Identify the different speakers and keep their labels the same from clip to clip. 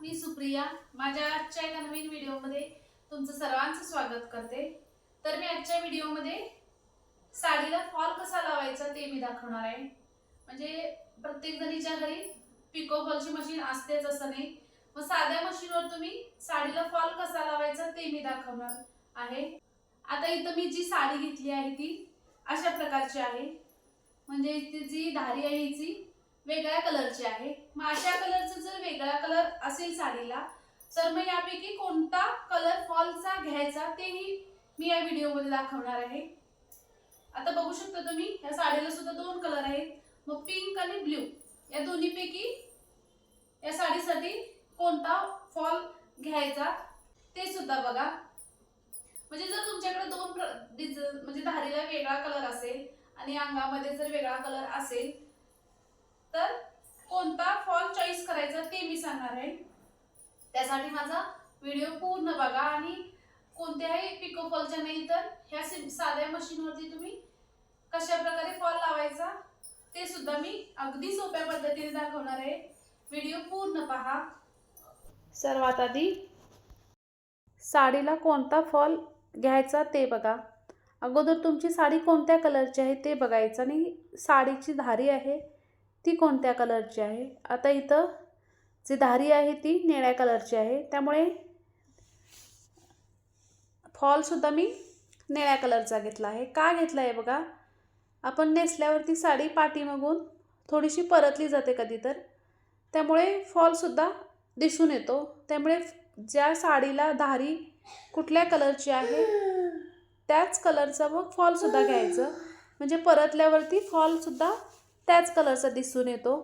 Speaker 1: मी सुप्रिया माझ्या आजच्या एका नवीन व्हिडिओमध्ये तुमचं सर्वांचं स्वागत करते. तर मी आजच्या व्हिडिओमध्ये साडीला फॉल कसा लावायचा ते मी दाखवणार आहे. म्हणजे प्रत्येक जणीच्या घरी पिको फॉलची मशीन असतेच असं नाही मग साध्या मशीनवर तुम्ही साडीला फॉल कसा लावायचा ते मी दाखवणार आहे. आता इथं मी जी साडी घेतली आहे ती अशा प्रकारची आहे. म्हणजे ती जी धारी आहे हिची वेगळ्या कलरची आहे. मग अशा कलरचा जर वेगळा कलर असेल साडीला तर मग यापैकी कोणता कलर फॉलचा घ्यायचा तेही मी या व्हिडिओमध्ये दाखवणार आहे. आता बघू शकता तुम्ही या साडीला सुद्धा दोन कलर आहेत मग पिंक आणि ब्ल्यू. या दोन्हीपैकी या साडीसाठी कोणता फॉल घ्यायचा ते सुद्धा बघा. म्हणजे जर तुमच्याकडे दोन प्र- डिझ म्हणजे धारीला वेगळा कलर असेल आणि अंगामध्ये जर वेगळा कलर असेल तर कोणता फॉल चॉईस करायचा ते मी सांगणार आहे. त्यासाठी माझा व्हिडिओ पूर्ण बघा आणि कोणत्याही पिको फॉलच्या नाही तर ह्या सिम साध्या मशीनवरती तुम्ही कशा प्रकारे फॉल लावायचा ते सुद्धा मी अगदी सोप्या पद्धतीने दाखवणार आहे. व्हिडिओ पूर्ण पहा. सर्वात आधी साडीला कोणता फॉल घ्यायचा ते बघा. अगोदर तुमची साडी कोणत्या कलरची आहे ते बघायचं आणि साडीची धारी आहे. ती कोणत्या कलरची आहे? आता इथं जी धारी आहे ती निळ्या कलरची आहे. त्यामुळे फॉलसुद्धा मी निळ्या कलरचा घेतला आहे. का घेतला आहे बघा? आपण नेसल्यावरती साडी पाठीमागून थोडीशी परतली जाते कधी तर त्यामुळे फॉलसुद्धा दिसून येतो. त्यामुळे ज्या साडीला धारी कुठल्या कलरची आहे त्याच कलरचा मग फॉलसुद्धा घ्यायचं. म्हणजे परतल्यावरती फॉलसुद्धा त्याच कलरचा दिसून येतो.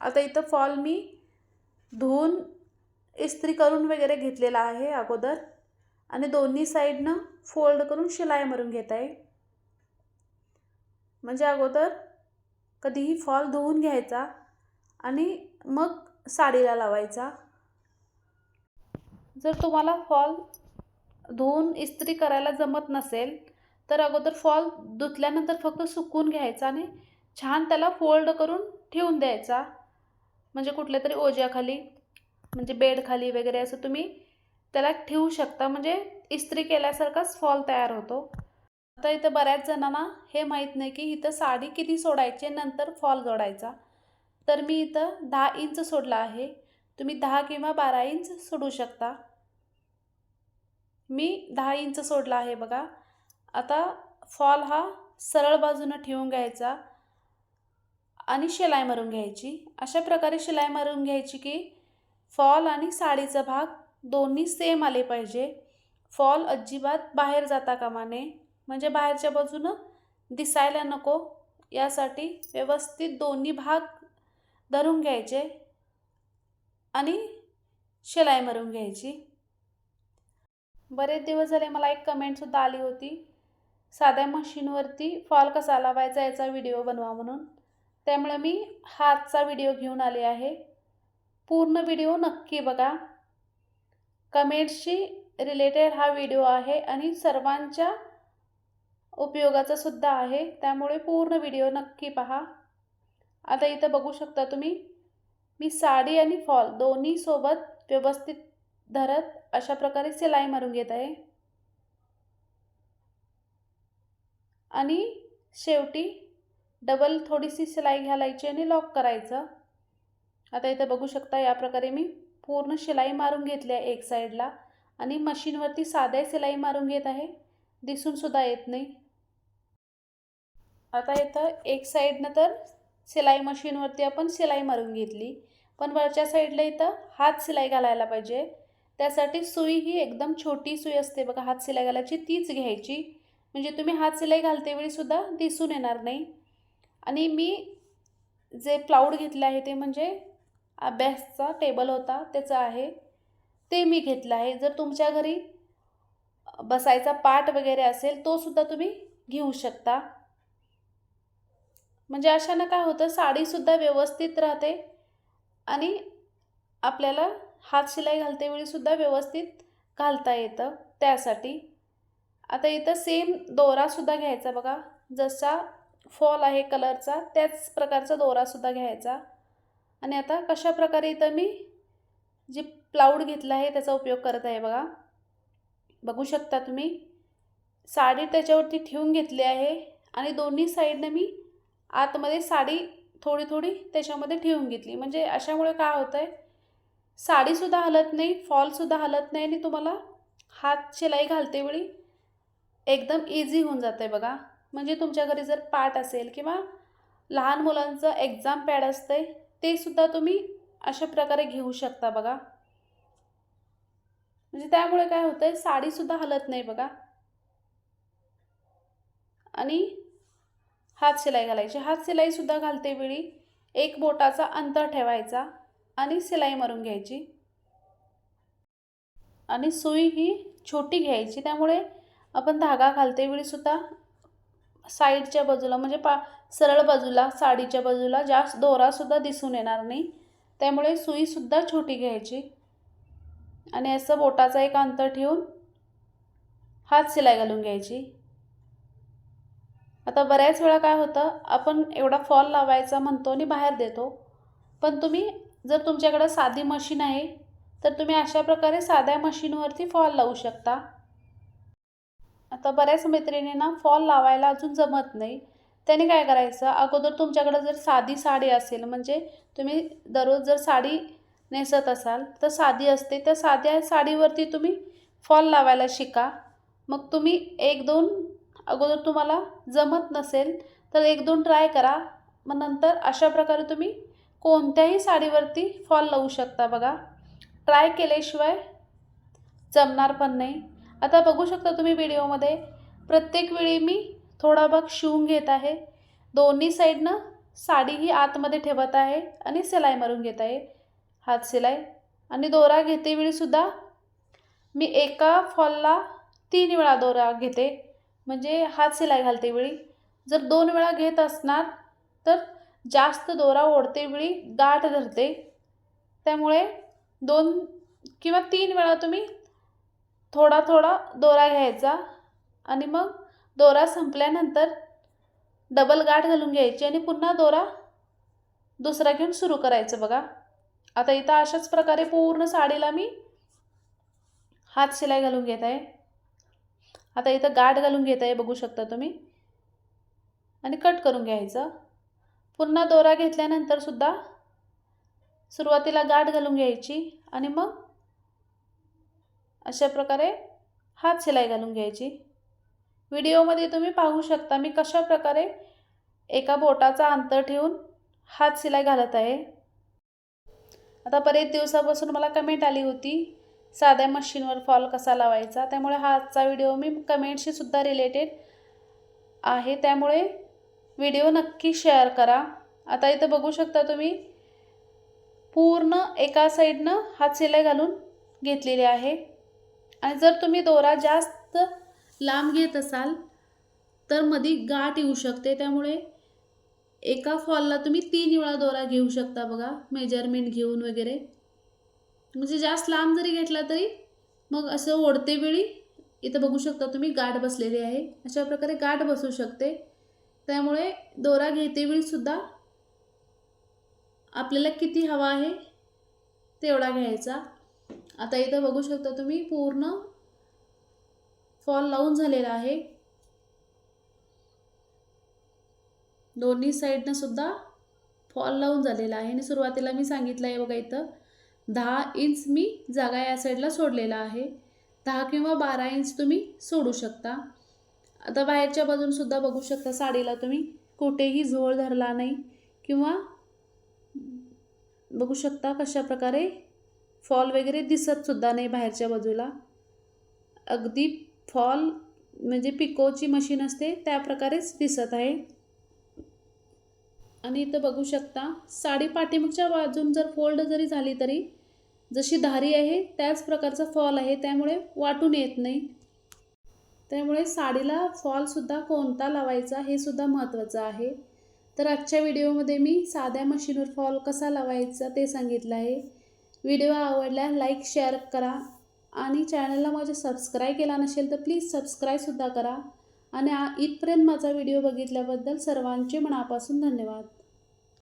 Speaker 1: आता इथं फॉल मी धुवून इस्त्री करून वगैरे घेतलेला आहे अगोदर. आणि दोन्ही साईडनं फोल्ड करून शिलाई मारून घेत आहे. म्हणजे अगोदर कधीही फॉल धुवून घ्यायचा आणि मग साडीला लावायचा. जर तुम्हाला फॉल धुवून इस्त्री करायला जमत नसेल तर अगोदर फॉल धुतल्यानंतर फक्त सुकून घ्यायचा आणि छान त्याला फोल्ड करून ठेवून द्यायचा. म्हणजे कुठल्या तरी ओझ्याखाली म्हणजे बेडखाली वगैरे असं तुम्ही त्याला ठेवू शकता. म्हणजे इस्त्री केल्यासारखाच फॉल तयार होतो. आता इथं बऱ्याच जणांना हे माहीत नाही की इथं साडी किती सोडायची नंतर फॉल जोडायचा. तर मी इथं दहा इंच सोडला आहे. तुम्ही दहा किंवा बारा इंच सोडू शकता. मी दहा इंच सोडला आहे बघा. आता फॉल हा सरळ बाजूनं ठेवून घ्यायचा. आणि शिलाई मारून घ्यायची. अशा प्रकारे शिलाई मारून घ्यायची की फॉल आणि साडीचा भाग दोन्ही सेम आले पाहिजे. फॉल अजिबात बाहेर जाता कामा नये. म्हणजे बाहेरच्या बाजूनं दिसायला नको. यासाठी व्यवस्थित दोन्ही भाग धरून घ्यायचे आणि शिलाई मारून घ्यायची. बरेच दिवस झाले मला एक कमेंटसुद्धा आली होती. साध्या मशीनवरती फॉल कसा लावायचा याचा व्हिडिओ बनवा म्हणून. त्यामुळे मी हातचा व्हिडिओ घेऊन आले आहे. पूर्ण व्हिडिओ नक्की बघा. कमेंट्सशी रिलेटेड हा व्हिडिओ आहे आणि सर्वांच्या उपयोगाचा सुद्धा आहे. त्यामुळे पूर्ण व्हिडिओ नक्की पहा. आता इथं बघू शकता तुम्ही. मी साडी आणि फॉल दोन्ही सोबत व्यवस्थित धरत अशा प्रकारे सिलाई मारून घेत आहे. आणि शेवटी डबल थोडीशी शिलाई घालायची आणि लॉक करायचं. आता इथं बघू शकता या प्रकारे मी पूर्ण शिलाई मारून घेतली आहे एक साईडला. आणि मशीनवरती साध्या शिलाई मारून घेत आहे. दिसूनसुद्धा येत नाही. आता इथं एक साईडनं तर शिलाई मशीनवरती आपण शिलाई मारून घेतली. पण वरच्या साईडला इथं हात शिलाई घालायला पाहिजे. त्यासाठी सुई ही एकदम छोटी सुई असते बघा हात शिलाई घालायची तीच घ्यायची. म्हणजे तुम्ही हात शिलाई घालते वेळीसुद्धा दिसून येणार नाही. आणि मी जे प्लाऊड घेतलं आहे ते म्हणजे अभ्यासचा टेबल होता त्याचं आहे. ते मी घेतलं आहे. जर तुमच्या घरी बसायचा पाट वगैरे असेल तो सुद्धा तुम्ही घेऊ शकता. म्हणजे अशानं काय होतं साडीसुद्धा व्यवस्थित राहते आणि आपल्याला हात शिलाई घालते वेळीसुद्धा व्यवस्थित घालता येतं त्यासाठी. आता इथं सेम दोरासुद्धा घ्यायचा बघा. जसा फॉल आहे कलरचा त्याच प्रकारचा दोरासुद्धा घ्यायचा. आणि आता कशा प्रकारे इथं मी जे प्लाऊड घेतलं आहे त्याचा उपयोग करत आहे बघा. बघू शकता तुम्ही. साडी त्याच्यावरती ठेवून घेतली आहे आणि दोन्ही साईडनं मी आतमध्ये साडी थोडी थोडी त्याच्यामध्ये ठेवून घेतली. म्हणजे अशामुळे काय होतं आहे साडीसुद्धा हलत नाही फॉलसुद्धा हलत नाही आणि तुम्हाला हात शिलाई घालते वेळी एकदम इझी होऊन जातं आहे बघा. म्हणजे तुमच्या घरी जर पाठ असेल किंवा लहान मुलांचं एक्झाम पॅड असतं ते सुद्धा तुम्ही अशा प्रकारे घेऊ शकता बघा. म्हणजे त्यामुळे काय होतं आहे साडीसुद्धा हलत नाही बघा. आणि हात शिलाई घालायची. हात शिलाईसुद्धा घालते वेळी. एक बोटाचा अंतर ठेवायचा आणि शिलाई मारून घ्यायची. आणि सुई ही छोटी घ्यायची. त्यामुळे आपण धागा घालते वेळीसुद्धा साईडच्या बाजूला म्हणजे पा सरळ बाजूला साडीच्या बाजूला जास्त दोरासुद्धा दिसून येणार नाही त्यामुळे सुईसुद्धा छोटी घ्यायची. आणि असं बोटाचा एक अंतर ठेवून हात शिलाई घालून घ्यायची. आता बऱ्याच वेळा काय होतं आपण एवढा फॉल लावायचा म्हणतो आणि बाहेर देतो. पण तुम्ही जर तुमच्याकडं साधी मशीन आहे तर तुम्ही अशा प्रकारे साध्या मशीनवरती फॉल लावू शकता. आता बऱ्याच मैत्रिणींना फॉल लावायला अजून जमत नाही. त्याने काय करायचं? अगोदर तुमच्याकडं जर साधी साडी असेल म्हणजे तुम्ही दररोज जर साडी नेसत असाल तर साधी असते. त्या साध्या साडीवरती तुम्ही फॉल लावायला शिका. मग तुम्ही एक दोन अगोदर तुम्हाला जमत नसेल तर एक दोन ट्राय करा. मग नंतर अशा प्रकारे तुम्ही कोणत्याही साडीवरती फॉल लावू शकता बघा. ट्राय केल्याशिवाय जमणार पण नाही. आता बघू शकता तुम्ही व्हिडिओमध्ये. प्रत्येक वेळी मी थोडा भाग शिवून घेत आहे. दोन्ही साईडनं साडी ही आतमध्ये ठेवत आहे आणि सिलाई मारून घेत आहे. हात सिलाई. आणि दोरा घेते वेळीसुद्धा मी एका फॉलला तीन वेळा दोरा घेते. म्हणजे हात सिलाई घालते वेळी. जर दोन वेळा घेत असणार तर जास्त दोरा ओढते वेळी गाठ धरते. त्यामुळे दोन किंवा तीन वेळा तुम्ही थोडा थोडा दोरा घ्यायचा आणि मग दोरा संपल्यानंतर डबल गाठ घालून घ्यायची आणि पुन्हा दोरा दुसरा घेऊन सुरू करायचं बघा. आता इथं अशाच प्रकारे पूर्ण साडीला मी हात शिलाई घालून घेत आहे. आता इथं गाठ घालून घेत आहे बघू शकता तुम्ही. आणि कट करून घ्यायचं. पुन्हा दोरा घेतल्यानंतर सुद्धा सुरुवातीला गाठ घालून घ्यायची आणि मग अशा प्रकारे हात शिलाई घालून घ्यायची. व्हिडिओमध्ये तुम्ही पाहू शकता मी कशा प्रकारे एका बोटाचा अंतर ठेवून हात शिलाई घालत आहे. आता बरेच दिवसापासून मला कमेंट आली होती साध्या मशीनवर फॉल कसा लावायचा? त्यामुळे हा आजचा व्हिडिओ मी कमेंटशी सुद्धा रिलेटेड आहे. त्यामुळे व्हिडिओ नक्की शेअर करा. आता इथं बघू शकता तुम्ही पूर्ण एका साईडनं हात शिलाई घालून घेतलेली आहे. जर तुम्ही दोरा जास्त लांब घेत असाल तर मधी गाठ येऊ शकते. त्यामुळे एका फॉलला तुम्ही तीन वेळा दोरा घेऊ शकता बघा मेजरमेंट घेऊन वगैरे. म्हणजे जास्त लांब जरी घेतला तरी मग असं ओढते वेळी इथं बघू शकता तुम्ही गाठ बसलेली आहे. अशा प्रकारे गाठ बसू शकते. त्यामुळे दोरा घेते वेळीसुद्धा आपल्याला किती हवा आहे तेवढा घ्यायचा. आता इथं बघू शकता तुम्ही पूर्ण फॉल लावून झालेला आहे. दोन्ही साईडनं सुद्धा फॉल लावून झालेला आहे. आणि सुरुवातीला मी सांगितलं आहे बघा इथं दहा इंच मी जागा या साईडला सोडलेला आहे. दहा किंवा बारा इंच तुम्ही सोडू शकता. आता बाहेरच्या बाजूनसुद्धा बघू शकता साडीला तुम्ही कुठेही झोळ धरला नाही किंवा बघू शकता कशा प्रकारे फॉल वगैरे दिसतसुद्धा नाही बाहेरच्या बाजूला. अगदी फॉल म्हणजे पिकोची मशीन असते त्या प्रकारेच दिसत आहे. आणि इथं बघू शकता साडी पाठीमागच्या बाजून जर फोल्ड जरी झाली तरी जशी धारी आहे त्याच प्रकारचा फॉल आहे त्यामुळे वाटून येत नाही. त्यामुळे साडीला फॉलसुद्धा कोणता लावायचा हे सुद्धा महत्त्वाचं आहे. तर आजच्या व्हिडिओमध्ये मी साध्या मशीनवर फॉल कसा लावायचा ते सांगितलं आहे. व्हिडिओ आवडला लाईक शेअर करा. आणि चॅनलला माझे सबस्क्राईब केला नसेल तर प्लीज सबस्क्राईबसुद्धा करा. आणि इथपर्यंत माझा व्हिडिओ बघितल्याबद्दल सर्वांचे मनापासून धन्यवाद.